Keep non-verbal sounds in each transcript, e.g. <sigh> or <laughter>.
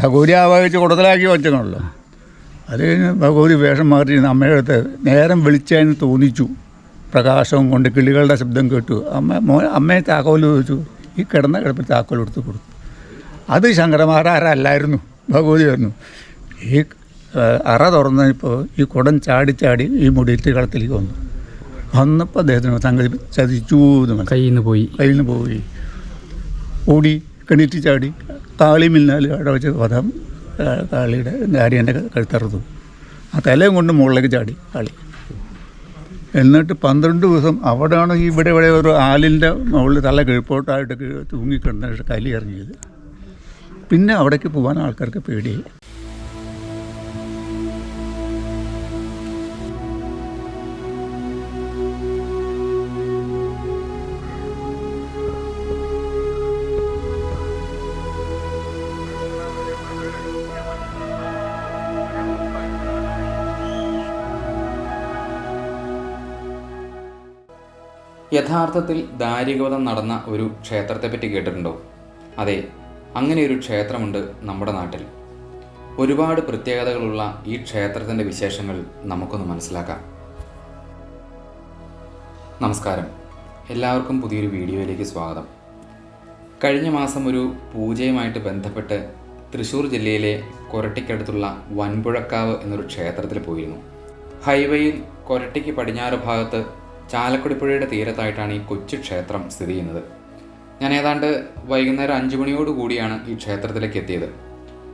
ഭഗവതി ആവാഹിച്ച് കുടത്തിലാക്കി വെച്ചതാണല്ലോ അത് കഴിഞ്ഞ് ഭഗവതി വേഷം മാറി അമ്മയുടെ അടുത്ത് നേരം വിളിച്ചതിന് തോന്നിച്ചു. പ്രകാശവും കൊണ്ട് കിളികളുടെ ശബ്ദം കേട്ടു. അമ്മ മോ അമ്മയെ താക്കോൽ ചോദിച്ചു ഈ കിടന്ന കിടപ്പിൽ താക്കോൽ എടുത്ത് കൊടുത്തു അത് ശങ്കരമാരാരല്ലായിരുന്നു. ഭഗവതിയായിരുന്നു ഈ അറ തുറന്നപ്പോൾ ഈ കുടം ചാടി ചാടി ഈ മുടിയിട്ട് കളത്തിലേക്ക് വന്നു. വന്നപ്പോൾ അദ്ദേഹത്തിന് സംഗതി ചതിച്ചു എന്ന് കയ്യിൽ നിന്ന് പോയി. കയ്യിൽ നിന്ന് പോയി. ഓടി കിണീറ്റ് ചാടി. കാളി മിന്നാൽ അവിടെ വെച്ച് വധം താളിയുടെ ആര്യന്റെ കഴുത്തറുത്തു. ആ തലയും കൊണ്ട് മുകളിലേക്ക് ചാടി കാളി എന്നിട്ട് പന്ത്രണ്ട് ദിവസം അവിടെയാണ് ഈ ഇവിടെ ഇവിടെ ഒരു ആലിന്റെ മുകളിൽ തല കിഴിപ്പോട്ടായിട്ട് കീഴ് തൂങ്ങിക്കിടന്നിട്ട് കലി ഇറങ്ങിയത്. പിന്നെ അവിടേക്ക് പോകാൻ ആൾക്കാർക്ക് പേടിയായി. യഥാർത്ഥത്തിൽ ദാരികവധം നടന്ന ഒരു ക്ഷേത്രത്തെപ്പറ്റി കേട്ടിട്ടുണ്ടോ? അതെ അങ്ങനെ ഒരു ക്ഷേത്രമുണ്ട് നമ്മുടെ നാട്ടിൽ. ഒരുപാട് പ്രത്യേകതകളുള്ള ഈ ക്ഷേത്രത്തിന്റെ വിശേഷങ്ങൾ നമുക്കൊന്ന് മനസ്സിലാക്കാം. നമസ്കാരം. എല്ലാവർക്കും പുതിയൊരു വീഡിയോയിലേക്ക് സ്വാഗതം. കഴിഞ്ഞ മാസം ഒരു പൂജയുമായിട്ട് ബന്ധപ്പെട്ട് തൃശ്ശൂർ ജില്ലയിലെ കൊരട്ടിക്കടുത്തുള്ള വൻപുഴക്കാവ് എന്നൊരു ക്ഷേത്രത്തിൽ പോയിരുന്നു. ഹൈവേയിൽ കൊരട്ടിക്ക് പടിഞ്ഞാറ് ഭാഗത്ത് ചാലക്കുടിപ്പുഴയുടെ തീരത്തായിട്ടാണ് ഈ കൊച്ചു ക്ഷേത്രം സ്ഥിതി ചെയ്യുന്നത്. ഞാൻ ഏതാണ്ട് വൈകുന്നേരം അഞ്ചു മണിയോട് കൂടിയാണ് ഈ ക്ഷേത്രത്തിലേക്ക് എത്തിയത്.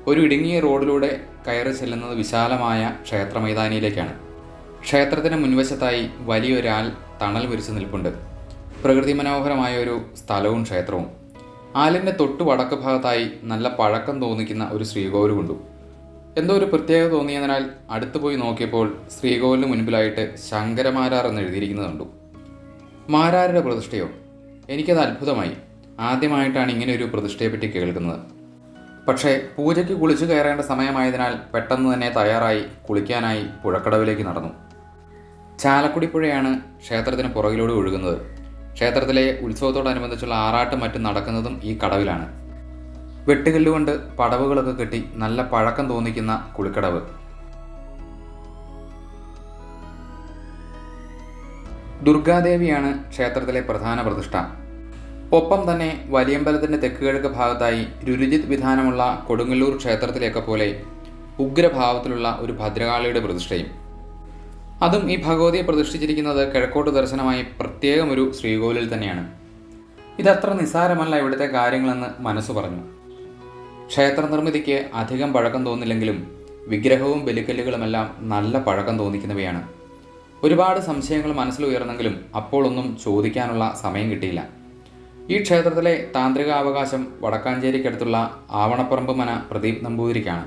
ഒരു ഇടുങ്ങിയ റോഡിലൂടെ കയറി ചെല്ലുന്നത് വിശാലമായ ക്ഷേത്ര മൈതാനിയിലേക്കാണ്. ക്ഷേത്രത്തിന് മുൻവശത്തായി വലിയൊരാൾ തണൽ വിരിച്ചു നിൽപ്പുണ്ട്. പ്രകൃതി മനോഹരമായ ഒരു സ്ഥലവും ക്ഷേത്രവും. ആലിന്റെ തൊട്ടു വടക്ക് ഭാഗത്തായി നല്ല പഴക്കം തോന്നിക്കുന്ന ഒരു ശ്രീകോവിലുമുണ്ടു. എന്തോ ഒരു പ്രത്യേകത തോന്നിയതിനാൽ അടുത്തു പോയി നോക്കിയപ്പോൾ ശ്രീകോവിലിന് മുൻപിലായിട്ട് ശങ്കരമാരാർ എന്ന് എഴുതിയിരിക്കുന്നത് കണ്ടു. മാരാരുടെ പ്രതിഷ്ഠയോ? എനിക്കത് അത്ഭുതമായി. ആദ്യമായിട്ടാണ് ഇങ്ങനെ ഒരു പ്രതിഷ്ഠയെപ്പറ്റി കേൾക്കുന്നത്. പക്ഷേ പൂജയ്ക്ക് കുളിച്ചു കയറേണ്ട സമയമായതിനാൽ പെട്ടെന്ന് തന്നെ തയ്യാറായി കുളിക്കാനായി പുഴക്കടവിലേക്ക് നടന്നു. ചാലക്കുടി പുഴയാണ് ക്ഷേത്രത്തിന് പുറകിലൂടെ ഒഴുകുന്നത്. ക്ഷേത്രത്തിലെ ഉത്സവത്തോടനുബന്ധിച്ചുള്ള ആറാട്ടും മറ്റും നടക്കുന്നതും ഈ കടവിലാണ്. വെട്ടുകല്ലുകൊണ്ട് പടവുകളൊക്കെ കെട്ടി നല്ല പഴക്കം തോന്നിക്കുന്ന കുളിക്കടവ്. ദുർഗാദേവിയാണ് ക്ഷേത്രത്തിലെ പ്രധാന പ്രതിഷ്ഠ. ഒപ്പം തന്നെ വലിയമ്പലത്തിന്റെ തെക്കുകിഴക്ക് ഭാഗത്തായി രുരുജിത് വിധാനമുള്ള കൊടുങ്ങല്ലൂർ ക്ഷേത്രത്തിലെയൊക്കെ പോലെ ഉഗ്രഭാവത്തിലുള്ള ഒരു ഭദ്രകാളിയുടെ പ്രതിഷ്ഠയും. അതും ഈ ഭഗവതിയെ പ്രതിഷ്ഠിച്ചിരിക്കുന്നത് കിഴക്കോട്ട് ദർശനമായി പ്രത്യേകം ഒരു ശ്രീകോവിലിൽ തന്നെയാണ്. ഇതത്ര നിസ്സാരമല്ല ഇവിടുത്തെ കാര്യങ്ങളെന്ന് മനസ്സ് പറഞ്ഞു. ക്ഷേത്ര നിർമ്മിതിക്ക് അധികം പഴക്കം തോന്നില്ലെങ്കിലും വിഗ്രഹവും ബലിക്കല്ലുകളുമെല്ലാം നല്ല പഴക്കം തോന്നിക്കുന്നവയാണ്. ഒരുപാട് സംശയങ്ങൾ മനസ്സിൽ ഉയർന്നെങ്കിലും അപ്പോൾ ഒന്നും ചോദിക്കാനുള്ള സമയം കിട്ടിയില്ല. ഈ ക്ഷേത്രത്തിലെ താന്ത്രിക അവകാശം വടക്കാഞ്ചേരിക്കടുത്തുള്ള ആവണപ്പറമ്പ് മന പ്രദീപ് നമ്പൂതിരിക്കാണ്.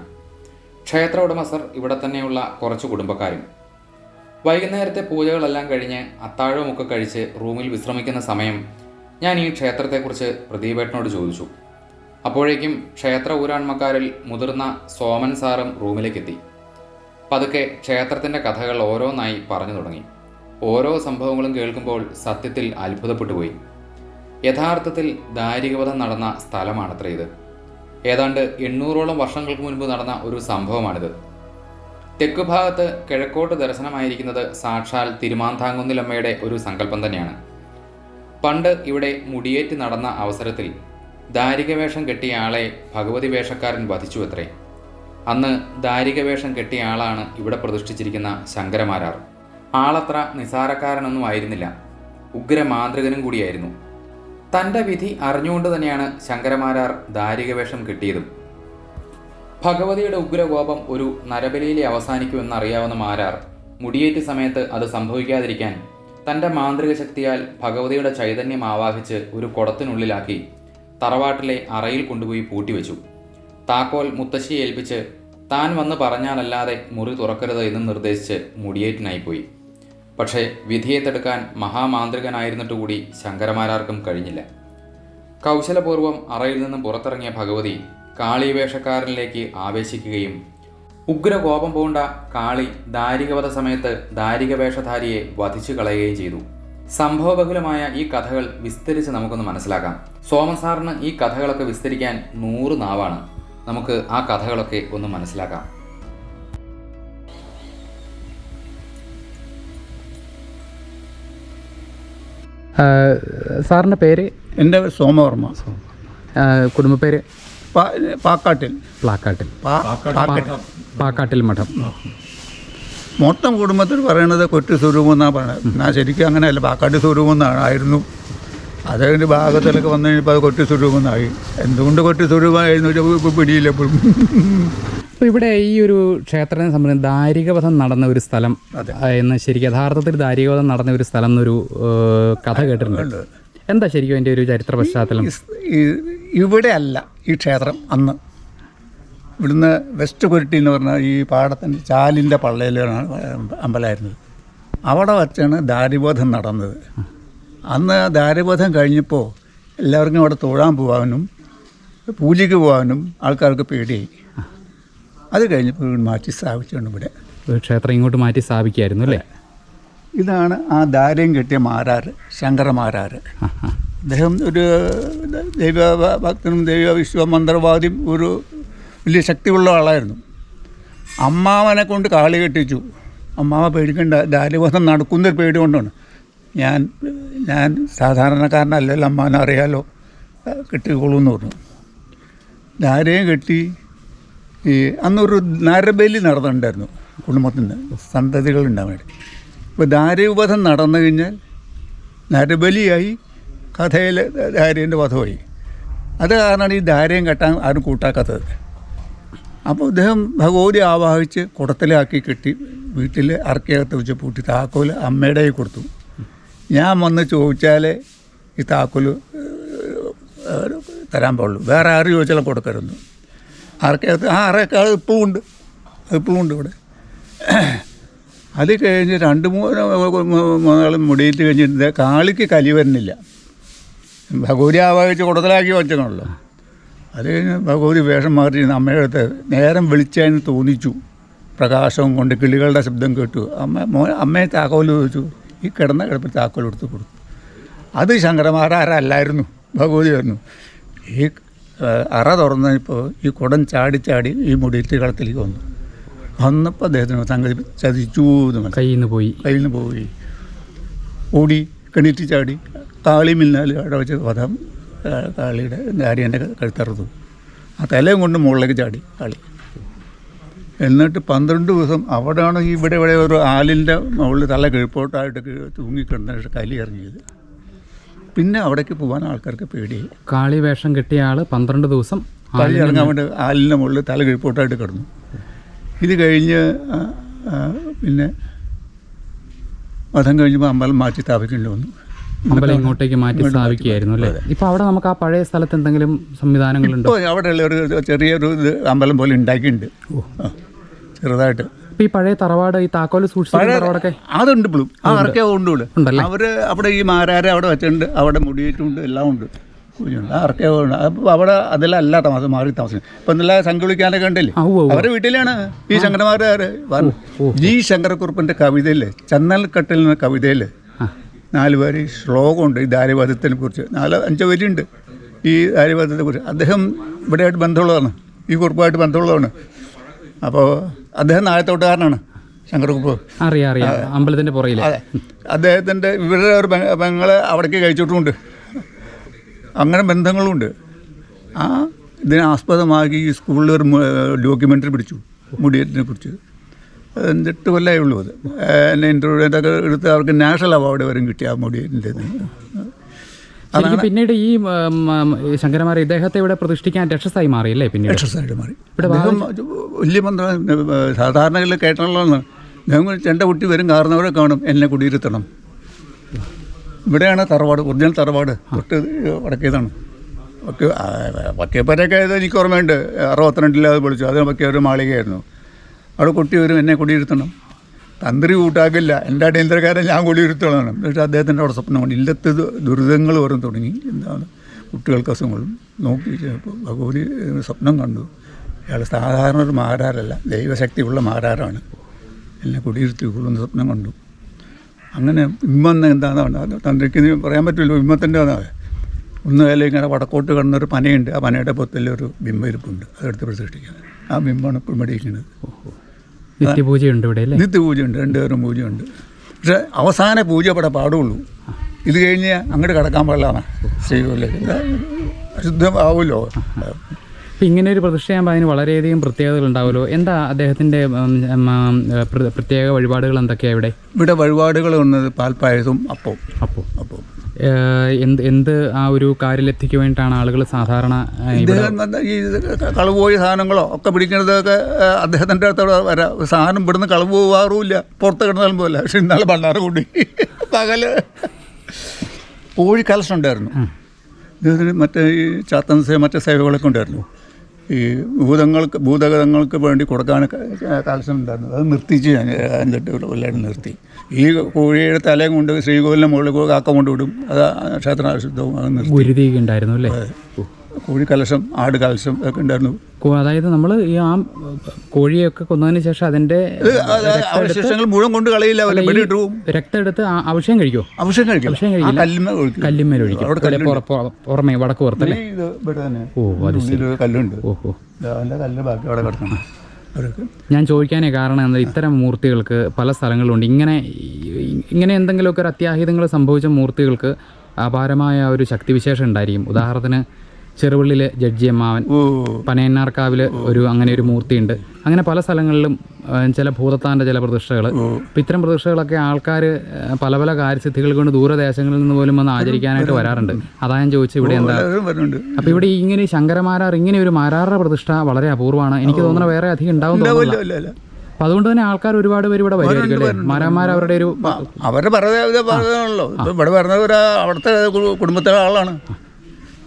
ക്ഷേത്ര ഉടമസ്ഥർ ഇവിടെ തന്നെയുള്ള കുറച്ച് കുടുംബക്കാരും. വൈകുന്നേരത്തെ പൂജകളെല്ലാം കഴിഞ്ഞ് അത്താഴവുമൊക്കെ കഴിച്ച് റൂമിൽ വിശ്രമിക്കുന്ന സമയം ഞാൻ ഈ ക്ഷേത്രത്തെക്കുറിച്ച് പ്രദീപേട്ടനോട് ചോദിച്ചു. അപ്പോഴേക്കും ക്ഷേത്ര ഊരാൺമക്കാരിൽ മുതിർന്ന സോമൻ സാറും റൂമിലേക്കെത്തി. പതുക്കെ ക്ഷേത്രത്തിന്റെ കഥകൾ ഓരോന്നായി പറഞ്ഞു തുടങ്ങി. ഓരോ സംഭവങ്ങളും കേൾക്കുമ്പോൾ സത്യത്തിൽ അത്ഭുതപ്പെട്ടുപോയി. യഥാർത്ഥത്തിൽ ദാരികവധം നടന്ന സ്ഥലമാണത്രേ ഇത്. ഏതാണ്ട് എണ്ണൂറോളം വർഷങ്ങൾക്ക് മുൻപ് നടന്ന ഒരു സംഭവമാണിത്. തെക്ക് ഭാഗത്ത് കിഴക്കോട്ട് ദർശനമായിരിക്കുന്നത് സാക്ഷാൽ തിരുമാന്താങ്കുന്നിലമ്മയുടെ ഒരു സങ്കല്പം തന്നെയാണ്. പണ്ട് ഇവിടെ മുടിയേറ്റ് നടന്ന അവസരത്തിൽ ദാരിക വേഷം കെട്ടിയ ആളെ ഭഗവതി വേഷക്കാരൻ വധിച്ചു അത്രേ അന്ന് ദാരികവേഷം കെട്ടിയ ആളാണ് ഇവിടെ പ്രതിഷ്ഠിച്ചിരിക്കുന്ന ശങ്കരമാരാർ. ആളത്ര നിസാരക്കാരനൊന്നും ആയിരുന്നില്ല. ഉഗ്രമാന്ത്രികനും കൂടിയായിരുന്നു. തന്റെ വിധി അറിഞ്ഞുകൊണ്ട് തന്നെയാണ് ശങ്കരമാരാർ ദാരികവേഷം കെട്ടിയതും. ഭഗവതിയുടെ ഉഗ്രകോപം ഒരു നരബലിയിലെ അവസാനിക്കുമെന്ന് അറിയാവുന്ന മാരാർ മുടിയേറ്റ് സമയത്ത് അത് സംഭവിക്കാതിരിക്കാൻ തന്റെ മാന്ത്രിക ശക്തിയാൽ ഭഗവതിയുടെ ചൈതന്യം ആവാഹിച്ച് ഒരു കുടത്തിനുള്ളിലാക്കി തറവാട്ടിലെ അറയിൽ കൊണ്ടുപോയി പൂട്ടിവെച്ചു താക്കോൽ മുത്തശ്ശിയെ ഏൽപ്പിച്ച് താൻ വന്ന് പറഞ്ഞാലല്ലാതെ മുറി തുറക്കരുത് എന്ന് നിർദ്ദേശിച്ച് മുടിയേറ്റിനായിപ്പോയി. പക്ഷേ വിധിയെ തടുക്കാൻ മഹാമാന്ത്രികനായിരുന്നിട്ട് കൂടി ശങ്കരമാരാർക്കും കഴിഞ്ഞില്ല. കൗശലപൂർവം അറയിൽ നിന്നും പുറത്തിറങ്ങിയ ഭഗവതി കാളിവേഷക്കാരനിലേക്ക് ആവേശിക്കുകയും ഉഗ്രകോപം പൂണ്ട കാളി ദാരികവധ സമയത്ത് ദാരികവേഷധാരിയെ വധിച്ചു കളയുകയും ചെയ്തു. സംഭവബഹുലമായ ഈ കഥകൾ വിസ്തരിച്ച് നമുക്കൊന്ന് മനസ്സിലാക്കാം. സോമസാറിന് ഈ കഥകളൊക്കെ വിസ്തരിക്കാൻ നൂറ് നാവാണ്. നമുക്ക് ആ കഥകളൊക്കെ ഒന്ന് മനസ്സിലാക്കാം. സാറിന്റെ പേര്? എന്റെ സോമവർമ്മ. കുടുംബപ്പേര്? പാക്കാട്ടിൽ. പ്ലാക്കാട്ടിൽ പാക്കാട്ടിൽ. പാക്കാട്ടിൽ മഠം. മൊത്തം കുടുംബത്തിൽ പറയണത് കൊറ്റു സ്വരൂപം എന്നാണ് പറയുന്നത് എന്നാൽ ശരിക്കും അങ്ങനെയല്ല പാക്കാട്ട് സ്വരൂപം എന്നാണ് ആയിരുന്നു അതിന്റെ ഭാഗത്തിലൊക്കെ വന്നു കഴിഞ്ഞപ്പോൾ അത് കൊറ്റു സ്വരൂപം എന്നായി. എന്തുകൊണ്ട് കൊറ്റു സ്വരൂപമായിരുന്നു? ഇപ്പോൾ പിടിയില്ല എപ്പോഴും അപ്പോൾ ഇവിടെ ഈ ഒരു ക്ഷേത്രത്തെ സംബന്ധിച്ച് ദാരികവധം നടന്ന ഒരു സ്ഥലം എന്ന് ശരിക്കും യഥാർത്ഥത്തിൽ ദാരികവധം നടന്ന ഒരു സ്ഥലം എന്നൊരു കഥ കേട്ടിട്ടുണ്ട്. എന്താ ശരിക്കും അതിന്റെ ഒരു ചരിത്ര പശ്ചാത്തലം? ഇവിടെ അല്ല ഈ ക്ഷേത്രം അന്ന്. ഇവിടുന്ന് വെസ്റ്റ് കുരുട്ടി എന്ന് പറഞ്ഞാൽ ഈ പാടത്തിന്റെ ചാലിന്റെ പള്ളയിലാണ് അമ്പലമായിരുന്നത്. അവിടെ വച്ചാണ് ദാരിബോധം നടന്നത്. അന്ന് ദാരിബോധം കഴിഞ്ഞപ്പോൾ എല്ലാവർക്കും അവിടെ തൊഴാൻ പോകാനും പൂജയ്ക്ക് പോകാനും ആൾക്കാർക്ക് പേടിയായി. അത് കഴിഞ്ഞപ്പോൾ മാറ്റി സ്ഥാപിച്ചാണ് ഇവിടെ. ക്ഷേത്രം ഇങ്ങോട്ട് മാറ്റി സ്ഥാപിക്കായിരുന്നു അല്ലേ? ഇതാണ് ആ ദാര്യം കെട്ടിയ മാരാറ് ശങ്കര മാരാറ് അദ്ദേഹം ഒരു ദൈവ ഭക്തനും ദൈവ വിശ്വ മന്ത്രവാദിയും ഒരു വലിയ ശക്തിയുള്ള ആളായിരുന്നു. അമ്മാവനെ കൊണ്ട് കാളി കെട്ടിച്ചു. അമ്മാവ പേടിക്കണ്ട നടക്കുന്ന നടക്കുന്നൊരു പേടി കൊണ്ടാണ്. ഞാൻ ഞാൻ സാധാരണക്കാരനല്ലല്ലോ അമ്മാവനെ അറിയാലോ കെട്ടിക്കോളൂ എന്ന് പറഞ്ഞു. ദാരയും കെട്ടി ഈ അന്നൊരു നരബലി നടന്നിട്ടുണ്ടായിരുന്നു കുടുംബത്തിന് സന്തതികൾ ഉണ്ടാവാൻ അപ്പോൾ ദാരവധം നടന്നു കഴിഞ്ഞാൽ നരബലിയായി കഥയിൽ ദാരേന്റെ വധമായി. അത് കാരണമാണ് ഈ ദാരയും കെട്ടാൻ ആരും കൂട്ടാക്കാത്തത്. അപ്പോൾ അദ്ദേഹം ഭഗവതി ആവാഹിച്ച് കുടത്തിലാക്കി കെട്ടി വീട്ടിൽ അറക്കകത്ത് വെച്ച് പൂട്ടി താക്കോൽ അമ്മയുടെ കൊടുത്തു. ഞാൻ വന്ന് ചോദിച്ചാലേ ഈ താക്കോൽ തരാൻ പാടുള്ളൂ. വേറെ ആരും ചോദിച്ചാലും കൊടുക്കരുന്നു അറക്കകത്ത് ആ അറക്കാൾ ഇപ്പോഴും ഉണ്ട്. ഇപ്പോഴും ഉണ്ട് ഇവിടെ. അത് കഴിഞ്ഞ് രണ്ട് മൂന്ന് മൂന്നാളും മുടിയിട്ട് കഴിഞ്ഞിട്ട് കാളിക്ക് കലി വരുന്നില്ല. ഭഗവതി ആവാഹിച്ച് കുടത്തിലാക്കി വെച്ചതാണല്ലോ. അത് കഴിഞ്ഞ് ഭഗവതി വേഷം മാറി അമ്മയുടെ അടുത്ത് നേരം വിളിച്ചതിന് തോന്നിച്ചു. പ്രകാശവും കൊണ്ട് കിളികളുടെ ശബ്ദം കേട്ടു. അമ്മ മോ അമ്മയെ താക്കോൽ ചോദിച്ചു. ഈ കിടന്ന കിടപ്പിൽ താക്കോൽ എടുത്ത് കൊടുത്തു. അത് ശങ്കരമാരാരല്ലായിരുന്നു? ഭഗവതി ആയിരുന്നു ഈ അറ തുറന്നപ്പോൾ ഈ കുടം ചാടി ചാടി ഈ മുടിയിട്ട് കളത്തിലേക്ക് വന്നു. വന്നപ്പോൾ അദ്ദേഹത്തിന് സംഗതി ചതിച്ചു എന്ന് കയ്യിൽ നിന്ന് പോയി. കയ്യിൽ നിന്ന് പോയി. ഓടി കണീറ്റ് ചാടി കാളി മിന്നാൽ അവിടെ വെച്ച് വധം കാളിയുടെ ആര്യന്റെ കഴുത്തറുത്തു. ആ തലയും കൊണ്ട് മുകളിലേക്ക് ചാടി കാളി എന്നിട്ട് പന്ത്രണ്ട് ദിവസം അവിടെയാണ് ഇവിടെ ഇവിടെ ഒരു ആലിന്റെ മുകളിൽ തല കിഴപ്പോട്ടായിട്ട് തൂങ്ങിക്കിടന്ന കലി ഇറങ്ങിയത് പിന്നെ അവിടേക്ക് പോകാൻ ആൾക്കാർക്ക് പേടി. കാളി വേഷം കെട്ടിയ ആൾ പന്ത്രണ്ട് ദിവസം കലി ഇറങ്ങാൻ വേണ്ടി ആലിന്റെ മുകളിൽ തല കിഴപ്പോട്ടായിട്ട് കിടന്നു. ഇത് കഴിഞ്ഞ് പിന്നെ വധം കഴിഞ്ഞപ്പോൾ അമ്പലം മാറ്റി സ്ഥാപിക്കേണ്ടി വന്നു. അമ്പലം ഇങ്ങോട്ടേക്ക് മാറ്റി സ്ഥാപിക്കുകയായിരുന്നു അല്ലേ? ഇപ്പൊ അവിടെ നമുക്ക് ആ പഴയ സ്ഥലത്ത് എന്തെങ്കിലും സംവിധാനങ്ങളുണ്ടോ? അവിടെ ഉള്ള ഒരു ചെറിയൊരു ഇത് അമ്പലം പോലെ ഉണ്ടാക്കിയിട്ടുണ്ട്. ചെറുതായിട്ട്. ഇപ്പൊ ഈ പഴയ തറവാട് ഈ താക്കോൽ സൂക്ഷിച്ചൊക്കെ അതുണ്ട് ഇപ്പോഴും. ആ അറക്കെ ഉണ്ട് അവർ അവിടെ ഈ മാരാരെ അവിടെ വെച്ചിട്ടുണ്ട്. അവിടെ മുടിയിട്ടുണ്ട് എല്ലാം ഉണ്ട്. അവിടെ അല്ല അവിടെ അതിലല്ല താമസം മാറി താമസം. ഇപ്പൊ നല്ല സംഘവിളിക്കാനൊക്കെ ഉണ്ടല്ലേ ആ, ഉവ്വ് ഉവ്വ്. അവരുടെ വീട്ടിലാണ് ഈ ശങ്കരമാരാർ ജി. ശങ്കരക്കുറുപ്പിന്റെ കവിതയിൽ ചന്നൽക്കട്ടിൽ എന്ന കവിതയിൽ നാല് വരി ശ്ലോകമുണ്ട് ഈ ദാരിവാദത്തിനെ കുറിച്ച് നാല് അഞ്ച് വരിയുണ്ട് ഈ ദാരിവാദത്തെ കുറിച്ച് അദ്ദേഹം ഇവിടെയായിട്ട് ബന്ധമുള്ളതാണ്. ഈ കുറിപ്പായിട്ട് ബന്ധമുള്ളതാണ്. അപ്പോൾ അദ്ദേഹം നായത്തോട്ടുകാരനാണ് ശങ്കരക്കുറുപ്പ് അറിയാം അറിയാം. അമ്പലത്തിന്റെ പുറയിൽ അതെ. അദ്ദേഹത്തിന്റെ ഇവരുടെ ഒരു പെങ്ങളെ അവിടേക്ക് കഴിച്ചിട്ടുമുണ്ട്. അങ്ങനെ ബന്ധങ്ങളുണ്ട്. ആ ഇതിനെ ആസ്പദമാക്കി ഈ സ്കൂളിൽ ഒരു ഡോക്യുമെന്ററി പിടിച്ചു. മുടിയത്തിനെ കുറിച്ച് അത് കൊല്ലേ കൊല്ലമേ ഉള്ളൂ അത്. എന്നെ ഇന്റർവ്യൂ ഇതൊക്കെ എടുത്ത് അവർക്ക് നാഷണൽ അവാർഡ് വരും കിട്ടി ആ ശരിക്കും പിന്നീട് ഈ ശങ്കരമാരി ഇദ്ദേഹത്തെ ഇവിടെ പ്രതിഷ്ഠിക്കാൻ രക്ഷസായി മാറിയല്ലേ പിന്നീട്? രക്ഷസായിട്ട് മാറി. ഇവിടെ വലിയ മന്ത്രം സാധാരണ കേട്ടുള്ളതാണ് ഞങ്ങൾ ചെണ്ട കുട്ടി വരും കാരണവരെ കാണും എന്നെ കുടിയിരുത്തണം. ഇവിടെയാണ് തറവാട് ഒറിജിനൽ തറവാട് തൊട്ട് വടക്കേതാണ്. ഒക്കെ വക്കേപ്പരൊക്കെ ഇത് എനിക്ക് ഓർമ്മയുണ്ട്. അറുപത്തിരണ്ടിൽ അത് വിളിച്ചു അത് വക്കേ ഒരു മാളികയായിരുന്നു. അവിടെ കുട്ടി വരും എന്നെ കുടിയിരുത്തണം. തന്ത്രി കൂട്ടാക്കില്ല. എന്റെ അടിയന്തരക്കാരൻ ഞാൻ കുടിയിരുത്തണം പക്ഷേ അദ്ദേഹത്തിന്റെ അവിടെ സ്വപ്നമാണ് ഇല്ലത്ത് ദുരിതങ്ങൾ വരും തുടങ്ങി. എന്താണ്? കുട്ടികൾക്ക് അസുഖങ്ങളും നോക്കി ഭഗവതി സ്വപ്നം കണ്ടു. അയാൾ സാധാരണ ഒരു മാരാരല്ല ദൈവശക്തിയുള്ള മാരാരാണ് എന്നെ കുടിയിരുത്തി കൊള്ളുന്ന സ്വപ്നം കണ്ടു. അങ്ങനെ ഇമ്മെന്ന് എന്താണെന്ന് തന്ത്രിക്ക് പറയാൻ പറ്റില്ല ഇമ്മത്തിന്റെ ഒന്നുമല്ല ഇങ്ങനെ വടക്കോട്ട് കിടന്നൊരു പനയുണ്ട്. ആ പനയുടെ പൊത്തലൊരു ബിംബ ഇരിപ്പുണ്ട്. അതെടുത്ത് പ്രതിഷ്ഠിക്കുന്നത് ആ ബിംബമാണ് ഇപ്പോഴും മേടിക്കുന്നത് നിത്യപൂജയുണ്ട് ഇവിടെ അല്ലേ? നിത്യപൂജയുണ്ട് രണ്ടുപേരും പൂജയുണ്ട്. പക്ഷെ അവസാന പൂജ ഇവിടെ പാടുള്ളൂ. ഇത് കഴിഞ്ഞ് അങ്ങോട്ട് കിടക്കാൻ പാടില്ലാണ് ശ്രീകോവിലേക്ക് അശുദ്ധമാവുമല്ലോ അപ്പം ഇങ്ങനെ ഒരു പ്രതിഷ്ഠ ചെയ്യുമ്പോൾ അതിന് വളരെയധികം പ്രത്യേകതകൾ ഉണ്ടാവുമല്ലോ? എന്താ അദ്ദേഹത്തിന്റെ പ്രത്യേക വഴിപാടുകൾ എന്തൊക്കെയാണ് ഇവിടെ? ഇവിടെ വഴിപാടുകൾ വന്നത് പാൽപ്പായസവും അപ്പവും. അപ്പോൾ അപ്പവും. എന്ത് എന്ത് ആ ഒരു കാര്യലബ്ധിക്ക് വേണ്ടിയിട്ടാണ് ആളുകൾ സാധാരണ ഈ കളവുപോയ സാധനങ്ങളോ ഒക്കെ പിടിക്കുന്നതൊക്കെ അദ്ദേഹത്തിന്റെ അടുത്തോടെ വരാം സാധനം ഇവിടുന്ന് കളവ് പോകാറുമില്ല പുറത്ത് കിടന്നാലും പോകില്ല പക്ഷെ ഇന്നാളെ ഭണ്ണാറ് കൂടി. <laughs> പകൽ. കോഴി കലശം ഉണ്ടായിരുന്നു. ഇദ്ദേഹത്തിന് മറ്റേ ഈ ചാത്തൻസേ മറ്റേ സേവകളൊക്കെ ഉണ്ടായിരുന്നു. ഈ ഭൂതങ്ങൾക്ക് ഭൂതഗതങ്ങൾക്ക് വേണ്ടി കൊടുക്കാൻ കലശം ഉണ്ടായിരുന്നു അത് നിർത്തിച്ച് ഞാൻ എന്നിട്ട് എല്ലാവരും നിർത്തി. ഈ കോഴിയുടെ തലയും കൊണ്ട് ശ്രീകോവിലിനെ മുകളിൽ കാക്ക കൊണ്ടുവിടും. അത് ക്ഷേത്ര അത് നിർത്തി. ഉണ്ടായിരുന്നു അല്ലേ? കോഴി കലശം ആട് കലശം ഒക്കെ ഉണ്ടായിരുന്നു. അതായത് നമ്മൾ ഈ ആ കോഴിയൊക്കെ കൊന്നതിന് ശേഷം അതിന്റെ അത് അവശേഷങ്ങൾ മുഴുവൻ കൊണ്ട് കളയില്ല രക്തം എടുത്ത് അവശ്യം കഴിക്കോ അവശ്യം അഭിഷേകം കഴിക്കില്ല അഭിഷേകം കഴിക്കില്ല. കല്ലുമ്മ ഒഴിക്കും. പുറമേ വടക്ക് പുറത്തല്ലേ തന്നെ. ഓ അത് കല്ലുണ്ട്. ഓഹോ കല്ല് ബാക്കി അവിടെ കിടക്കണം. ഞാൻ ചോദിക്കാനേ കാരണം എന്താ ഇത്തരം മൂർത്തികൾക്ക് പല സ്ഥലങ്ങളിലുണ്ട്. ഇങ്ങനെ ഇങ്ങനെ എന്തെങ്കിലുമൊക്കെ ഒരു അത്യാഹിതങ്ങൾ സംഭവിച്ച മൂർത്തികൾക്ക് അപാരമായ ഒരു ശക്തിവിശേഷം ഉണ്ടായിരിക്കും. ഉദാഹരണത്തിന് ചെറുപള്ളിയിലെ ജഡ്ജി അമ്മാവൻ പനയന്നാർക്കാവിൽ പനയന്നാർക്കാവിൽ ഒരു അങ്ങനെ ഒരു മൂർത്തിയുണ്ട്. അങ്ങനെ പല സ്ഥലങ്ങളിലും ചില ഭൂതത്താന്റെ ചില പ്രതിഷ്ഠകൾ. അപ്പം ഇത്തരം പ്രതിഷ്ഠകളൊക്കെ ആൾക്കാർ പല പല കാര്യസിദ്ധികൾ കൊണ്ട് ദൂരദേശങ്ങളിൽ നിന്ന് പോലും വന്ന് ആചരിക്കാനായിട്ട് വരാറുണ്ട്. അതാ ഞാൻ ചോദിച്ചു ഇവിടെ എന്താ? അപ്പം ഇവിടെ ഇങ്ങനെ ശങ്കരമാരാർ ഇങ്ങനെ ഒരു മാരാറുടെ പ്രതിഷ്ഠ വളരെ അപൂർവമാണ്. എനിക്ക് തോന്നുന്നത് വേറെ അധികം ഉണ്ടാവും തോന്നുന്നില്ല. അപ്പം അതുകൊണ്ട് തന്നെ ആൾക്കാർ ഒരുപാട് പേര് ഇവിടെ വരുമായിരിക്കും മാരാമാർ അവരുടെ ഒരു അവരുടെ പറഞ്ഞല്ലോ ഇവിടെ ഒരു അവിടുത്തെ കുടുംബത്തിലെ ആളാണ്.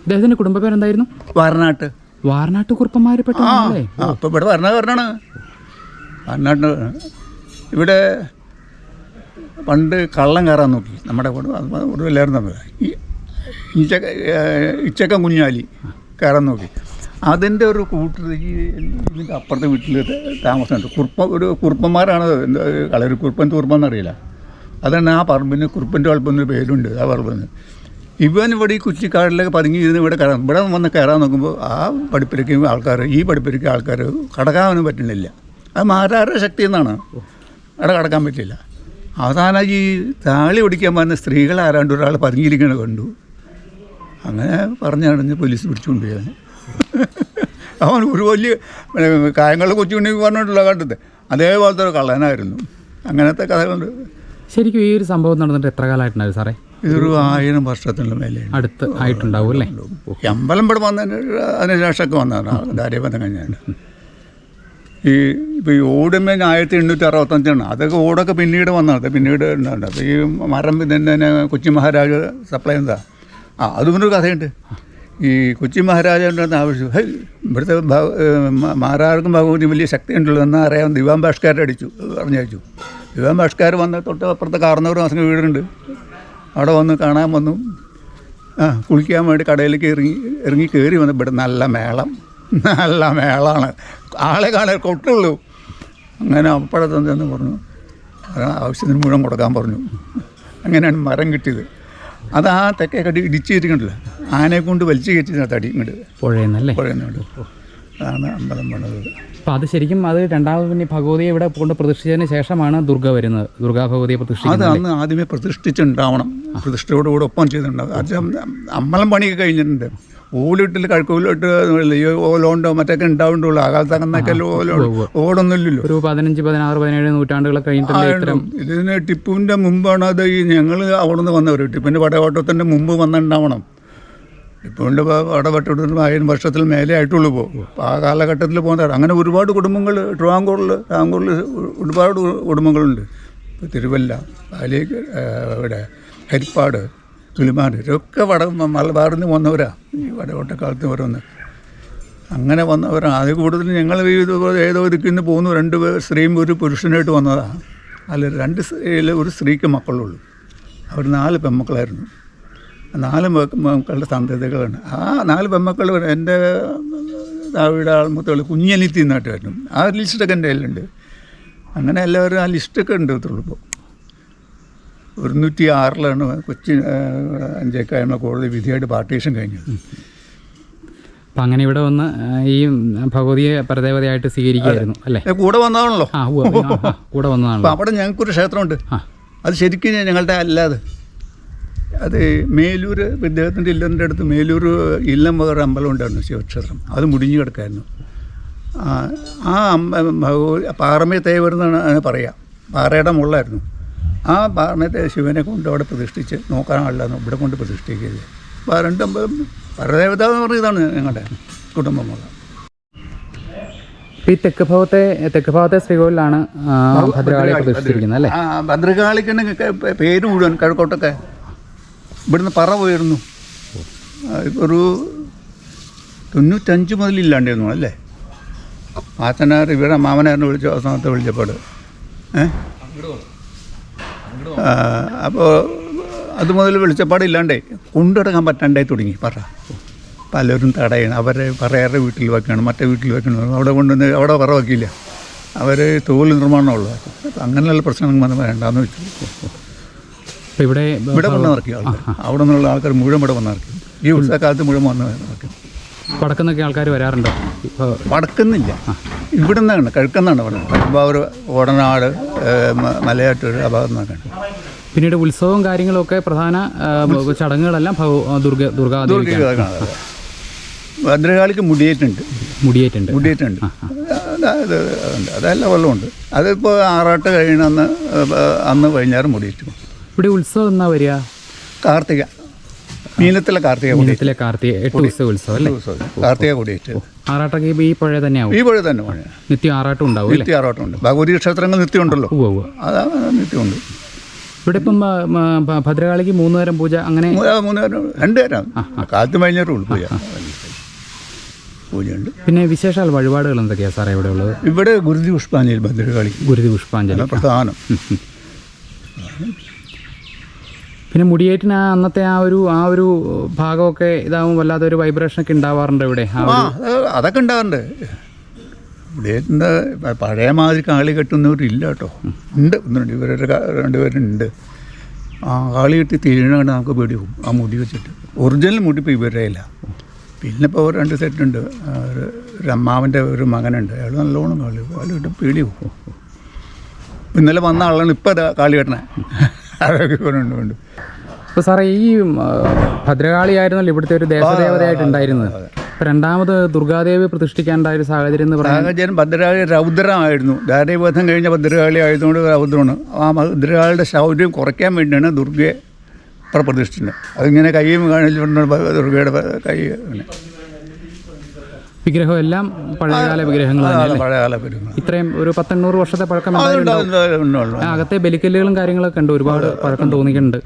അദ്ദേഹത്തിന്റെ കുടുംബ പേരെന്തായിരുന്നു വാർനാട്ട് വാർനാട്ട് കുറുപ്പന്മാര് പെട്ടല്ലേ അപ്പം ഇവിടെ വാരനാട്ട് ഇവിടെ പണ്ട് കള്ളം കയറാൻ നോക്കി. നമ്മുടെ കൂടെ എല്ലാവരും തമ്മിൽ. ഇച്ചക്ക ഇച്ചക്ക കുഞ്ഞാലി കയറാൻ നോക്കി. അതിന്റെ ഒരു കൂട്ടർ ഈ ഇതിന്റെ അപ്പുറത്തെ വീട്ടിൽ താമസമുണ്ട്. കുറുപ്പ ഒരു കുറുപ്പന്മാരാണ് എന്താ കളരി കുറുപ്പൻ തൂർപ്പെന്നറിയില്ല അതന്നെ ആ പറമ്പിന് കുറുപ്പന്റെ വളപ്പെന്നൊരു പേരുണ്ട്. ആ പറമ്പിന്. ഇവൻ ഇവിടെ ഈ കുറ്റിക്കാടിലൊക്കെ പതുങ്ങി ഇരുന്ന് ഇവിടെ കയറാം ഇവിടെ വന്ന് കയറാൻ നോക്കുമ്പോൾ ആ പഠിപ്പിലേക്ക് ആൾക്കാർ ഈ പഠിപ്പിലേക്ക് ആൾക്കാർ കടക്കാനും പറ്റുന്നില്ല. അത് മാരാരുടെ ശക്തി എന്നാണ്. അവിടെ കടക്കാൻ പറ്റില്ല. അവസാനം ഈ താളി ഒടിക്കാൻ പറഞ്ഞ സ്ത്രീകൾ ആരാണ്ട് ഒരാൾ പതുങ്ങിയിരിക്കണ കണ്ടു. അങ്ങനെ പറഞ്ഞു നടന്ന് പോലീസ് പിടിച്ചുകൊണ്ട് പോയി അവൻ ഒരു വലിയ കായങ്ങൾ കൊച്ചുകൊണ്ടി പറഞ്ഞിട്ടുള്ള കണ്ടത് അതേപോലത്തെ ഒരു കള്ളനായിരുന്നു. അങ്ങനത്തെ കഥകളുണ്ട്. ശരിക്കും ഈ ഒരു സംഭവം നടന്നിട്ട് എത്ര കാലമായിട്ടുണ്ടായിരുന്നു സാറേ? ഇതൊരു ആയിരം വർഷത്തിന് മേലെ അടുത്ത് ആയിട്ടുണ്ടാവും അല്ലേ? അമ്പലം ഇവിടെ വന്നതിന് അതിനുശേഷമൊക്കെ വന്നതാണ്. ദാരിബന്ധം കഴിഞ്ഞാൽ ഈ ഇപ്പോൾ ഈ ഓടുമ്പോൾ ആയിരത്തി എണ്ണൂറ്റി അറുപത്തഞ്ചാണ്. അതൊക്കെ ഓടൊക്കെ പിന്നീട് വന്നത് പിന്നീട് ഉണ്ടാകുന്നത് അപ്പോൾ ഈ മരം തന്നെ കൊച്ചി മഹാരാജ സപ്ലൈ എന്താ? ആ അതും ഒരു കഥയുണ്ട്. ഈ കൊച്ചി മഹാരാജാവിന്റെ ആവശ്യം. ഹൈ ഇവിടുത്തെ ഏഹ് ഭഗവതി വലിയ ശക്തി ഉണ്ടല്ലോ എന്നാൽ അറിയാം ദിവാൻ അടിച്ചു. പറഞ്ഞയച്ചു. ദിവാൻ ഭാഷ്കാർ വന്ന തൊട്ട് അപ്പുറത്തെ കാർന്നവർ മാസം വീടുണ്ട്. അവിടെ വന്ന് കാണാൻ വന്നു. ആ കുളിക്കാൻ വേണ്ടി കടയിലേക്ക് ഇറങ്ങി ഇറങ്ങി കയറി വന്നു. ഇവിടെ നല്ല മേളം. നല്ല മേളമാണ് ആളെ കാണാൻ കൊട്ടുള്ളൂ. അങ്ങനെ അപ്പഴത്തെ എന്തെന്ന് പറഞ്ഞു. ആവശ്യത്തിന് മുഴുവൻ കൊടുക്കാൻ പറഞ്ഞു. അങ്ങനെയാണ് മരം കിട്ടിയത്. അത് ആ തെക്കേ കടി ഇടിച്ചിരിക്കണ്ടല്ലോ ആനയെ കൊണ്ട് വലിച്ചു കയറ്റി തടി ഇങ്ങോട്ട് പുഴയെന്നല്ലേ പറയുന്നുണ്ട് അതാണ് അമ്പലം പണിത്. അപ്പം അത് ശരിക്കും അത് രണ്ടാമത് പിന്നെ ഭഗവതിയെ ഇവിടെ കൊണ്ട് പ്രതിഷ്ഠിച്ചതിന് ശേഷമാണ് ദുർഗ വരുന്നത്. ദുർഗാ ഭഗവതിയെ അത് പ്രതിഷ്ഠിക്കുന്നത് അന്ന് ആദ്യമേ പ്രതിഷ്ഠിച്ചിട്ടുണ്ടാവണം. പ്രതിഷ്ഠയോടുകൂടെ ഒപ്പം ചെയ്തിട്ടുണ്ടാവും അത് അമ്പലം പണിയൊക്കെ കഴിഞ്ഞിട്ടുണ്ട്. ഓലിട്ടിൽ കഴുക്കൂലിട്ട് ഓലോണ്ടോ മറ്റൊക്കെ ഉണ്ടാവുണ്ടുള്ളൂ ആ. കാലത്ത് അങ്ങനൊക്കെ ഓടൊന്നുമില്ലല്ലോ. ഒരു പതിനഞ്ച് പതിനാറ് പതിനേഴ് നൂറ്റാണ്ടുകളൊക്കെ കഴിഞ്ഞിട്ടുണ്ട് ഇതിന് ടിപ്പുവിന്റെ മുമ്പാണ് അത് ഈ ഞങ്ങൾ അവിടെ നിന്ന് വന്നവർ ടിപ്പിന്റെ പടയോട്ടത്തിന്റെ മുമ്പ് വന്നിട്ടുണ്ടാവണം. ടിപ്പുവിന്റെ പടവട്ടത്തിന് ആയിരം വർഷത്തിൽ മേലെ ആയിട്ടുള്ളൂ ഇപ്പോൾ അപ്പോൾ ആ കാലഘട്ടത്തിൽ പോകുന്നതാണ് അങ്ങനെ ഒരുപാട് കുടുംബങ്ങൾ ട്രിവാങ്കൂറിൽ ട്രിവാങ്കൂറിൽ ഒരുപാട് കുടുംബങ്ങളുണ്ട്. ഇപ്പോൾ തിരുവല്ല അലി ഇവിടെ ഹരിപ്പാട് കിളിമാട് ഇതൊക്കെ വട മലബാറിൽ നിന്ന് വന്നവരാണ് ഈ വടകോട്ടക്കാലത്ത് വരുന്ന അങ്ങനെ വന്നവരാണ് അതിൽ കൂടുതൽ ഞങ്ങൾ ഏതോ ഇതിൽ പോകുന്നു. രണ്ട് സ്ത്രീയും ഒരു പുരുഷനായിട്ട് വന്നതാണ് അല്ല രണ്ട് സ്ത്രീയിൽ ഒരു സ്ത്രീക്ക് മക്കളുള്ളൂ. അവർ നാല് പെൺമക്കളായിരുന്നു. നാല് മക്ക- മക്കളുടെ സന്തതികളാണ്. ആ നാല് പെമ്മക്കൾ എന്റെ താവിയുടെ ആൾമുത്തുകൾ കുഞ്ഞനിത്തി എന്നായിട്ട് വരണം ആ ലിസ്റ്റൊക്കെ എന്റെ കയ്യിലുണ്ട്. അങ്ങനെ എല്ലാവരും ആ ലിസ്റ്റൊക്കെ ഉണ്ട് ഇപ്പോൾ ഒരുന്നൂറ്റി ആറിലാണ് കൊച്ചി അഞ്ചേക്കായുള്ള കോടതി വിധിയായിട്ട് പാർട്ടീഷൻ കഴിഞ്ഞത്. അപ്പം അങ്ങനെ ഇവിടെ വന്ന് ഈ ഭഗവതിയെ പരദേവതയായിട്ട് സ്വീകരിക്കുകയായിരുന്നു അല്ലേ? കൂടെ വന്നതാണല്ലോ. കൂടെ വന്നതാണല്ലോ. അവിടെ ഞങ്ങൾക്കൊരു ക്ഷേത്രമുണ്ട്. അത് ശരിക്കും ഞങ്ങളുടെ അല്ലാതെ. അത് മേലൂർ ഇദ്ദേഹത്തിന്റെ ഇല്ലറിന്റെ അടുത്ത് മേലൂർ ഇല്ലം വേറെ അമ്പലം ഉണ്ടായിരുന്നു ശിവക്ഷേത്രം. അത് മുടിഞ്ഞു കിടക്കായിരുന്നു. ആ, അമ്പ ഭഗവതി തേവരുന്നാണ് വരുന്നതാണ് അതിന് പറയാം. പാറയുടെ മുള്ളായിരുന്നു ആ പാറമയത്തെ ശിവനെ കൊണ്ട് അവിടെ പ്രതിഷ്ഠിച്ച് നോക്കാനാളില്ലായിരുന്നു ഇവിടെ കൊണ്ട് പ്രതിഷ്ഠിക്കരുത് അപ്പോൾ ആ രണ്ട് അമ്പലം പരദേവത എന്ന് പറയുന്നതാണ് ഞങ്ങളുടെ കുടുംബമുള്ള ഈ തെക്ക് ഭാഗത്തെ തെക്ക് ഭാഗത്തെ ശ്രീകോവിലാണ് ഭദ്രകാളി പ്രതിഷ്ഠിച്ചിരിക്കുന്നത് അല്ലേ? ആ ഭദ്രകാളിക്ക് പേര് മുഴുവൻ കിഴക്കോട്ടൊക്കെ ഇവിടുന്ന് പറ പോയിരുന്നു. ഒരു തൊണ്ണൂറ്റഞ്ച് മുതൽ ഇല്ലാണ്ടായിരുന്നു അല്ലേ? ആത്തനാർ ഇവിടെ മാമനാറിനെ വിളിച്ച അവസാനത്തെ വിളിച്ചപ്പോൾ ഏഹ് അപ്പോൾ അത് മുതൽ വെളിച്ചപ്പാട് ഇല്ലാണ്ടേ കൊണ്ടുനടക്കാൻ പറ്റാണ്ടായി തുടങ്ങി. പറ. പലരും തടയണം അവരെ പറയാറെ വീട്ടിൽ വെക്കണം മറ്റേ വീട്ടിൽ വെക്കണം. അവിടെ കൊണ്ടുവന്ന് അവിടെ പറ വയ്ക്കില്ല അവർ തോൽ നിർമ്മാണമുള്ളൂ അങ്ങനെയുള്ള പ്രശ്നങ്ങൾ വന്ന് വേണ്ടാന്ന് വെച്ചു. ഇവിടെ ഇവിടെ വന്ന് നടക്കി ആൾക്കാർ അവിടെ നിന്നുള്ള ആൾക്കാർ മുഴുവൻ ഇവിടെ വന്നിറക്കി ഈ ഉത്സവകാലത്ത് മുഴുവൻ വന്ന് വടക്കുന്നൊക്കെ ആൾക്കാർ വരാറുണ്ടോ? പടക്കുന്നില്ല വടക്കുന്നില്ല. ഇവിടെ നിന്നാണ് കഴുക്കുന്നാണ് ഇവിടെ പരമ്പാവൂർ ഓടനാട് മലയാറ്റൂർ ആ ഭാഗത്തു നിന്നൊക്കെയാണ് പിന്നീട് ഉത്സവവും കാര്യങ്ങളൊക്കെ പ്രധാന ചടങ്ങുകളെല്ലാം ദുർഗ ദുർഗാ ഭദ്രകാളിക്ക് മുടിയേറ്റുണ്ട്. മുടിയേറ്റുണ്ട്. മുടിയേറ്റുണ്ട്. അതായത് അതെല്ലാം വെള്ളമുണ്ട് അതിപ്പോൾ ആറാട്ട് കഴിയണമെന്ന് അന്ന് കഴിഞ്ഞാറ് അന്ന് വൈകുന്നേരം മുടിയേറ്റു. ഇവിടെ ഉത്സവം എന്നാ വരിക? കാർത്തിക. മീനത്തിലെ കാർത്തിക മീനത്തിലെ കാർത്തിക. എട്ട് ദിവസത്തെ ഉത്സവം അല്ലേ? കാർത്തിക കൊടിയേറ്റ് ആറാട്ടൊക്കെ ഈ പുഴ തന്നെയാവും ഈ പുഴ തന്നെ പണി നിത്യം ആറാട്ടം ഉണ്ടാവും നിത്യ ആറാട്ടമുണ്ട് ഭഗവതി ക്ഷേത്രങ്ങൾ നിത്യമുണ്ടല്ലോ ഉണ്ടല്ലോ. അതാണ് നിത്യമുണ്ട്. ഇവിടെ ഇപ്പം ഭദ്രകാളിക്ക് മൂന്ന് നേരം പൂജ അങ്ങനെ മൂന്ന് നേരം രണ്ട് നേരം കാലത്ത് വൈകുന്നേരം പൂജ. പൂജയുണ്ട്. പിന്നെ വിശേഷാൽ വഴിപാടുകൾ എന്തൊക്കെയാണ് സാറേ ഇവിടെ ഉള്ളത്? ഇവിടെ ഗുരുതി പുഷ്പാഞ്ജലി ഭദ്രകാളി. ഗുരുതി പുഷ്പാഞ്ജലി. പ്രധാനം. പിന്നെ മുടിയേറ്റിന് ആ അന്നത്തെ ആ ഒരു ആ ഒരു ഭാഗമൊക്കെ ഇതാവും വല്ലാതെ ഒരു വൈബ്രേഷൻ ഒക്കെ ഉണ്ടാവാറുണ്ട് ഇവിടെ അതൊക്കെ ഉണ്ടാവാറുണ്ട്. പഴയ മാതിരി കാളി കെട്ടുന്നവരില്ല കേട്ടോ. ഉണ്ട്. ഒന്നുണ്ട് ഇവരുടെ രണ്ടുപേരുണ്ട് ആ കാളി കെട്ടി തിരിയണ നമുക്ക് പേടി പോകും. ആ മുടി വെച്ചിട്ട്. ഒറിജിനൽ മുടി ഇപ്പോൾ ഇവരുടെ ഇല്ല. പിന്നെ ഇപ്പോൾ രണ്ട് സെറ്റുണ്ട്. ഒരു അമ്മാവന്റെ ഒരു മകനുണ്ട്. അയാൾ നല്ലോണം കാളി കാളി കെട്ടി പേടി പോകും. ഇന്നലെ വന്ന ആളാണ് ഇപ്പോൾ കാളി കെട്ടണേ. അതൊക്കെ ഉണ്ട് ഉണ്ട് അപ്പോൾ സാറേ ഈ ആ, ഭദ്രകാളി ആയിരുന്നല്ലോ ഇവിടുത്തെ ഒരു ദേശദേവതയായിട്ട് ഉണ്ടായിരുന്നത്. ഇപ്പം രണ്ടാമത് ദുർഗാദേവി പ്രതിഷ്ഠിക്കാനുണ്ടായ ഒരു സാഹചര്യം എന്ന് പറയുന്നത്? സാഹചര്യം ഭദ്രകാളി രൗദ്രമായിരുന്നു. ദാരിവധം കഴിഞ്ഞ ഭദ്രകാളി ആയതുകൊണ്ട് രൗദ്രമാണ്. ആ ഭദ്രകാളിയുടെ ശൗര്യം കുറയ്ക്കാൻ വേണ്ടിയാണ് ദുർഗയെ പ്രതിഷ്ഠിക്കുന്നത് അതിങ്ങനെ കൈയും കാണിച്ചുകൊണ്ട് ദുർഗയുടെ കൈ. വിഗ്രഹം എല്ലാം പഴയകാല വിഗ്രഹങ്ങളാണ് പഴയകാല ഇത്രയും ഒരു പത്തെണ്ണൂറ് വർഷത്തെ പഴക്കം. അകത്തെ ബലിക്കല്ലുകളും കാര്യങ്ങളൊക്കെ ഉണ്ട് ഒരുപാട് പഴക്കം തോന്നിയിട്ടുണ്ട്.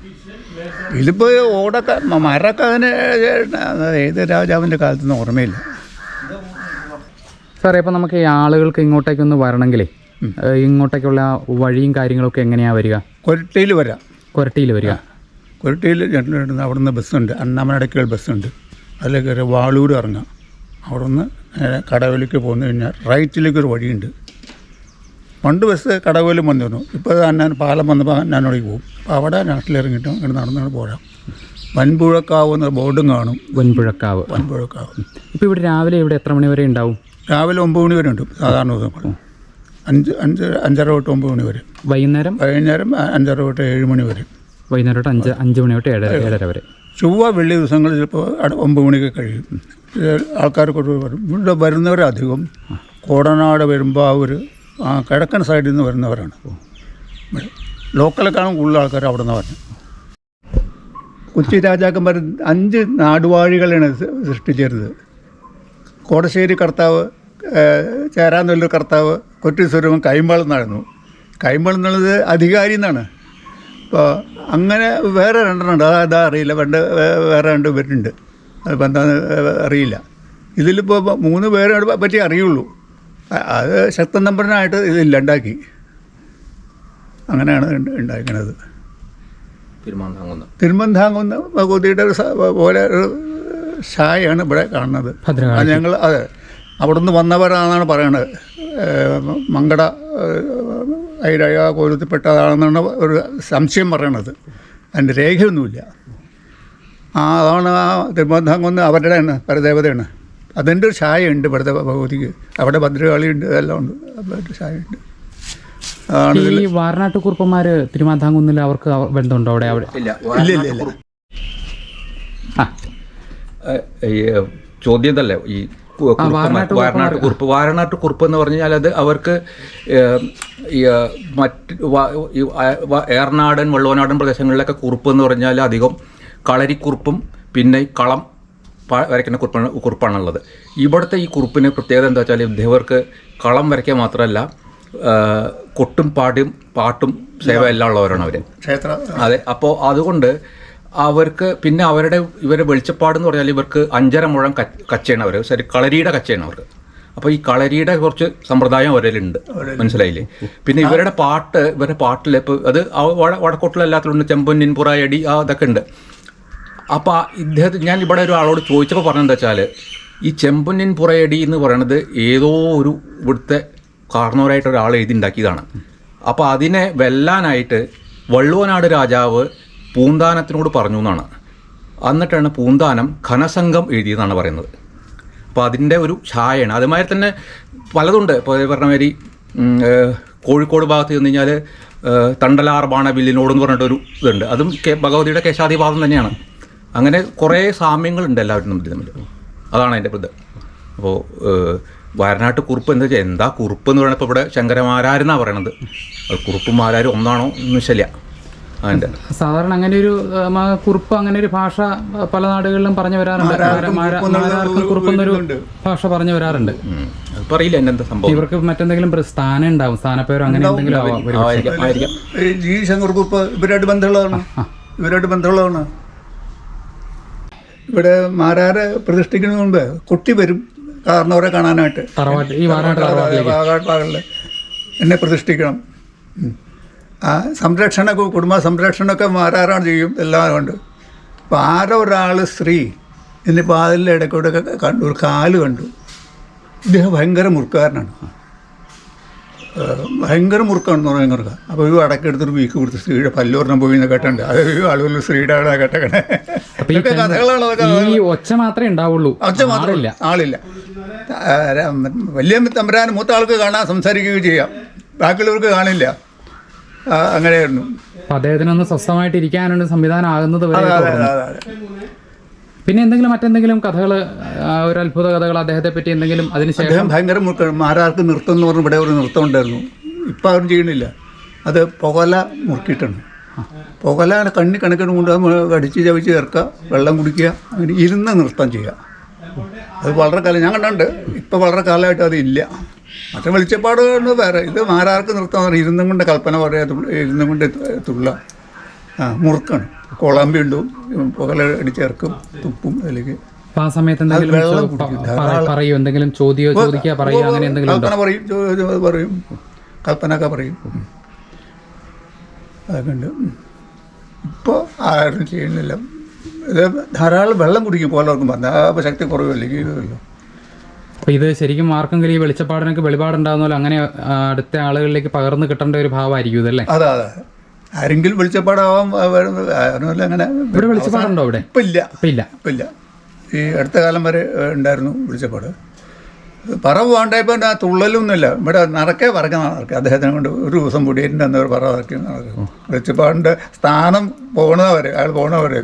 ഇതിപ്പോ ഓടൊക്കെ മരമൊക്കെ അതിന് ഏത് രാജാവിന്റെ കാലത്തൊന്നും ഓർമ്മയില്ല. സാറേ ഇപ്പം നമുക്ക് ഈ ആളുകൾക്ക് ഇങ്ങോട്ടേക്കൊന്ന് വരണമെങ്കിലേ ഇങ്ങോട്ടേക്കുള്ള വഴിയും കാര്യങ്ങളൊക്കെ എങ്ങനെയാണ് വരിക? കൊരട്ടിയിൽ വരാം. കൊരട്ടിയിൽ വരിക. കൊരട്ടിയിൽ അവിടെ നിന്ന് ബസ്സുണ്ട്. അണ്ണാമനടക്കൽ ബസ്സുണ്ട്. അതിലേക്ക് വാളൂർ ഇറങ്ങാം. അവിടെ നിന്ന് നേരെ കടവലിക്ക് പോന്നു കഴിഞ്ഞാൽ റൈറ്റിലേക്ക് ഒരു വഴിയുണ്ട്. പണ്ട് ബസ് കടവലും വന്നിരുന്നു. ഇപ്പോൾ ഞാൻ പാലം വന്നപ്പോൾ അന്നാനോടേക്ക് പോകും അപ്പോൾ അവിടെ നാട്ടിലിറങ്ങിയിട്ട് ഇങ്ങനെ നടന്നാണ് പോരാം. വൻപുഴക്കാവ് എന്ന ബോർഡും കാണും. വൻപുഴക്കാവ്. വൻപുഴക്കാവ്. ഇപ്പോൾ ഇവിടെ രാവിലെ ഇവിടെ എത്ര മണി വരെ ഉണ്ടാവും? രാവിലെ ഒമ്പത് മണി വരെ ഉണ്ട്. സാധാരണ ദിവസങ്ങൾ അഞ്ച് അഞ്ച് അഞ്ചര തൊട്ട് ഒമ്പത് മണി വരെ. വൈകുന്നേരം? വൈകുന്നേരം അഞ്ചര തൊട്ട് ഏഴ് മണി വരെ. വൈകുന്നേരം തൊട്ട് അഞ്ച് അഞ്ച് മണി തൊട്ട് ഏഴര ഏഴര വരെ. ചൊവ്വ വെള്ളി ദിവസങ്ങളിൽ ചിലപ്പോൾ ഒമ്പത് മണിക്ക് കഴിയും. ആൾക്കാർക്ക് വരും. ഇവിടെ വരുന്നവരധികം കോടനാട് വരുമ്പോൾ ആ ഒരു ആ കിഴക്കൻ സൈഡിൽ നിന്ന് വരുന്നവരാണ്. ലോക്കലൊക്കെയാണ് കൂടുതൽ ആൾക്കാർ അവിടെ നിന്ന് വരുന്നത് കൊച്ചി രാജാക്കന്മാർ അഞ്ച് നാടുവാഴികളാണ് സൃഷ്ടിച്ചിരുന്നത്. കോടശ്ശേരി കർത്താവ് ഏഹ്, ചേരാനല്ലൂർ കർത്താവ് സ്വരൂപം കൈമ്പാളം എന്നായിരുന്നു. കൈമ്പാളം എന്നുള്ളത് അധികാരി എന്നാണ്. അപ്പോൾ അങ്ങനെ വേറെ രണ്ടെണ്ണം ഉണ്ട്. അതാ അറിയില്ല. പണ്ട് വേറെ രണ്ട് പേരുണ്ട്. അതിപ്പോൾ എന്താന്ന് അറിയില്ല. ഇതിലിപ്പോൾ മൂന്ന് പേരോട് പറ്റി അറിയുള്ളൂ. അത് ശക്തൻ നമ്പറിനായിട്ട് ഇത് ഇല്ലാണ്ടാക്കി. അങ്ങനെയാണ് ഉണ്ട് ഉണ്ടാക്കുന്നത് തിരുമന്താങ്കുന്ന്. ഭഗവതിയുടെ പോലെ ഒരു ഷായാണ് ഇവിടെ കാണുന്നത്. അത് ഞങ്ങൾ അതെ. അവിടെ നിന്ന് വന്നവരാണെന്നാണ് പറയണത്. മങ്കട ഐരായ കോലത്തിൽപ്പെട്ടതാണെന്നാണ് ഒരു സംശയം പറയണത്. അതിന്റെ രേഖയൊന്നുമില്ല. ആ അതാണ് ആ തിരുബന്ധാംഗൊന്ന് അവരുടെയാണ് പരദേവതയാണ്. അതിന്റെ ഒരു ഛായയുണ്ട് ഇവിടുത്തെ ഭഗവതിക്ക്. അവിടെ ഭദ്രകാളിയുണ്ട് എല്ലാം ഉണ്ട്. അവിടെ ഛായയുണ്ട്. ഈ വാരനാട്ട് കുറുപ്പന്മാർ തിരുമാന്താംകുന്നിൽ അവർക്ക് അവ- ബന്ധമുണ്ടോ അവിടെ? അവിടെ ഇല്ല ഇല്ല ഇല്ല. ഈ ചോദ്യം തന്നെ ഈ വാരണാട്ട് കുറിപ്പ് വാരണാട്ട് കുറുപ്പ് എന്ന് പറഞ്ഞു കഴിഞ്ഞാൽ അത് അവർക്ക് മറ്റ് ഏറനാടൻ വെള്ളവനാടൻ പ്രദേശങ്ങളിലൊക്കെ കുറുപ്പ് എന്ന് പറഞ്ഞാൽ അധികം കളരിക്കുറുപ്പും പിന്നെ കളം വരയ്ക്കുന്ന കുറിപ്പാണ് കുറിപ്പാണുള്ളത്. ഇവിടുത്തെ ഈ കുറിപ്പിന് പ്രത്യേകത എന്താ വെച്ചാൽ ഇദ്ദേഹർക്ക് കളം വരയ്ക്കാൻ മാത്രമല്ല കൊട്ടും പാടും പാട്ടും സേവ എല്ലാം ഉള്ളവരാണ് അവർ ക്ഷേത്ര അതെ അപ്പോൾ അതുകൊണ്ട് അവർക്ക് പിന്നെ അവരുടെ ഇവരുടെ വെളിച്ചപ്പാട് എന്ന് പറഞ്ഞാൽ ഇവർക്ക് അഞ്ചര മുഴം കച്ചയാണ് അവർ ശരി കളരിയുടെ കച്ചയാണ് അവർക്ക്. അപ്പോൾ ഈ കളരിയുടെ കുറച്ച് സമ്പ്രദായം അവരിലുണ്ട്. മനസ്സിലായില്ലേ? പിന്നെ ഇവരുടെ പാട്ട് ഇവരുടെ പാട്ടിൽ ഇപ്പോൾ അത് വടക്കോട്ടിലല്ലാത്തതുകൊണ്ട് ചെമ്പൻ നിൻപുറ എടി ആ ഇതൊക്കെ ഉണ്ട്. അപ്പോൾ ഇദ്ദേഹത്തെ ഞാൻ ഇവിടെ ഒരാളോട് ചോദിച്ചപ്പോൾ പറഞ്ഞെന്താ വെച്ചാൽ ഈ ചെമ്പൊന്നിൻ പുറയടി എന്ന് പറയണത് ഏതോ ഒരു ഇവിടുത്തെ കാർന്നവരായിട്ട് ഒരാൾ എഴുതി ഉണ്ടാക്കിയതാണ് അപ്പോൾ അതിനെ വെല്ലാനായിട്ട് വള്ളുവനാട് രാജാവ് പൂന്താനത്തിനോട് പറഞ്ഞു എന്നാണ്. എന്നിട്ടാണ് പൂന്താനം ഘനസംഘം എഴുതിയെന്നാണ് പറയുന്നത്. അപ്പോൾ അതിന്റെ ഒരു ഛായയാണ്. അതുമാതിരി തന്നെ പലതുണ്ട്. ഇപ്പോൾ പറഞ്ഞ മാതിരി കോഴിക്കോട് ഭാഗത്ത് ചെന്ന് കഴിഞ്ഞാൽ തണ്ടലാർ ബാണവില്ലിനോട് എന്ന് പറഞ്ഞിട്ടൊരു ഇതുണ്ട്. അതും ഭഗവതിയുടെ കേശാദിപാദം തന്നെയാണ്. അങ്ങനെ കുറേ സാമ്യങ്ങളുണ്ട് എല്ലാവരും തമ്മിൽ തമ്മിൽ അതാണ് അതിന്റെ പ്രത് അപ്പോൾ വയനാട്ട് കുറുപ്പ് എന്താ വെച്ചാൽ എന്താ കുറുപ്പ് എന്ന് പറയുന്നത് ഇപ്പോൾ ഇവിടെ ശങ്കരമാരാരെന്നാണ് പറയണത്. അത് കുറുപ്പും മാരാരും ഒന്നാണോ എന്ന് വെച്ചില്ല അതിന്റെ സാധാരണ അങ്ങനെ ഒരു കുറിപ്പ് അങ്ങനെ ഒരു ഭാഷ പല നാടുകളിലും പറഞ്ഞു വരാറുണ്ട്. എന്നൊരു ഭാഷ പറഞ്ഞു വരാറുണ്ട്. അറിയില്ല എന്റെ എന്താ സംഭവം. ഇവർക്ക് മറ്റെന്തെങ്കിലും സ്ഥാനം ഉണ്ടാവും. സ്ഥാനപ്പേരോ അങ്ങനെ എന്തെങ്കിലും ആവാം ജി ശങ്കർ കുറുപ്പ് ഇവരായിട്ട് ബന്ധമുള്ളതാണ്. ഇവരായിട്ട് ബന്ധമുള്ളതാണ്. ഇവിടെ മാരാരെ പ്രതിഷ്ഠിക്കുന്നതിന് മുമ്പ് കുട്ടി വരും കാരണവരെ കാണാനായിട്ട്. പാകാട്ടിൽ എന്നെ പ്രതിഷ്ഠിക്കണം. ആ സംരക്ഷണ കുടുംബ സംരക്ഷണമൊക്കെ മാരാറാണ് ചെയ്യും എല്ലാം കൊണ്ട്. അപ്പോൾ ആരോ ഒരാൾ സ്ത്രീ ഇന്നിപ്പോൾ അതിന്റെ ഇടയ്ക്കൂടെ കണ്ടു ഒരു കാൽ കണ്ടു. ഇദ്ദേഹം ഭയങ്കര മുറുക്കാരനാണ്. ഭയങ്കര മുറുക്കാണെന്ന് പറയാൻ കറക്ക അപ്പോൾ ഈ അടക്കെടുത്തൊരു വീക്ക് കൊടുത്ത് സ്ത്രീയുടെ പല്ലൂർണം പോയി എന്ന് കേട്ടുണ്ട് അത് ആളുകൾ സ്ത്രീയുടെ ആളാണ് കേട്ടേക്കണേ. ഈ ഒച്ച മാത്രമേ ഉണ്ടാവുള്ളൂ. ഒച്ച മാത്രമില്ല ആളില്ല. വലിയ തമ്പുരാൻ മൂത്ത ആൾക്ക് കാണാൻ സംസാരിക്കുകയും ചെയ്യാം. ബാക്കിയുള്ളവർക്ക് കാണില്ല. അങ്ങനെയായിരുന്നു. അദ്ദേഹത്തിനൊന്ന് സ്വസ്ഥമായിട്ട് ഇരിക്കാനുള്ള സംവിധാനം ആകുന്നത്. പിന്നെ എന്തെങ്കിലും മറ്റെന്തെങ്കിലും കഥകൾ ഒരു അത്ഭുത കഥകൾ അദ്ദേഹത്തെ പറ്റി എന്തെങ്കിലും അതിനുശേഷം ഭയങ്കര മാരാർക്ക് നൃത്തം എന്ന് പറഞ്ഞ് ഇവിടെ ഒരു നൃത്തം ഉണ്ടായിരുന്നു. ഇപ്പം അവരും ചെയ്യണില്ല അത് പുകല മുറുക്കിയിട്ടാണ് പുകല കണ്ണി കണക്കിന് കൊണ്ട് നമ്മൾ കടിച്ച് ചവിച്ച് ചേർക്കുക വെള്ളം കുടിക്കുക അങ്ങനെ ഇരുന്ന് നൃത്തം ചെയ്യുക. അത് വളരെ കാലം ഞാൻ കണ്ടുണ്ട് ഇപ്പം വളരെ കാലമായിട്ട് അതില്ല മറ്റേ വെളിച്ചപ്പാട് വേറെ ഇത് മാരാർക്ക് നൃത്തം എന്ന് പറഞ്ഞാൽ ഇരുന്നും കൊണ്ട് കൽപ്പന പറയാ ഇരുന്നും കൊണ്ട് തുള്ള ആ മുറുക്കാണ്. കുളമ്പി ഉണ്ടും പുകല അടിച്ചേർക്കും തുപ്പും അതിലേക്ക്. ആ സമയത്ത് എന്തെങ്കിലും പറയോ എന്തെങ്കിലും ചോദ്യമോ ചോദിക്കുക പറയുക അങ്ങനെ എന്തെങ്കിലും പറയും പറയും. കൽപ്പനൊക്കെ പറയും. അതൊക്കെ ഉണ്ട്. ഇപ്പോൾ ആരും ചെയ്യുന്നില്ല. ഇത് ധാരാളം വെള്ളം കുടിക്കും പലർക്കും പറഞ്ഞാൽ ആ ശക്തി കുറവല്ലേ? ചെയ്യുമല്ലോ അപ്പോൾ ഇത് ശരിക്കും ആർക്കെങ്കിലും ഈ വെളിച്ചപ്പാടിനൊക്കെ വെളിപാടുണ്ടാകുന്ന പോലെ അങ്ങനെ അടുത്ത ആളുകളിലേക്ക് പകർന്നു കിട്ടേണ്ട ഒരു ഭാവമായിരിക്കും ഇതല്ലേ? അതെ അതെ. ആരെങ്കിലും വെളിച്ചപ്പാടാവാൻ ആരുമല്ല അങ്ങനെ ഇവിടെ വെളിച്ചപ്പാടുണ്ടോ ഇവിടെ ഇപ്പം ഇല്ല. ഇപ്പൊ ഇല്ല. ഇപ്പം ഇല്ല. ഈ അടുത്ത കാലം വരെ ഉണ്ടായിരുന്നു വെളിച്ചപ്പാട്. പറ പോകണ്ടായപ്പോൾ ആ തുള്ളലൊന്നുമില്ല. ഇവിടെ നടക്കേ പറക്കാൻ നടക്കുക അദ്ദേഹത്തിനെ കൊണ്ട് ഒരു ദിവസം മുടിയേറ്റിന്റെ അന്ന് പറ നടക്കി നടക്കും. വെളിച്ചപ്പാടിന്റെ സ്ഥാനം പോകണവരെ അയാൾ പോകണവരെ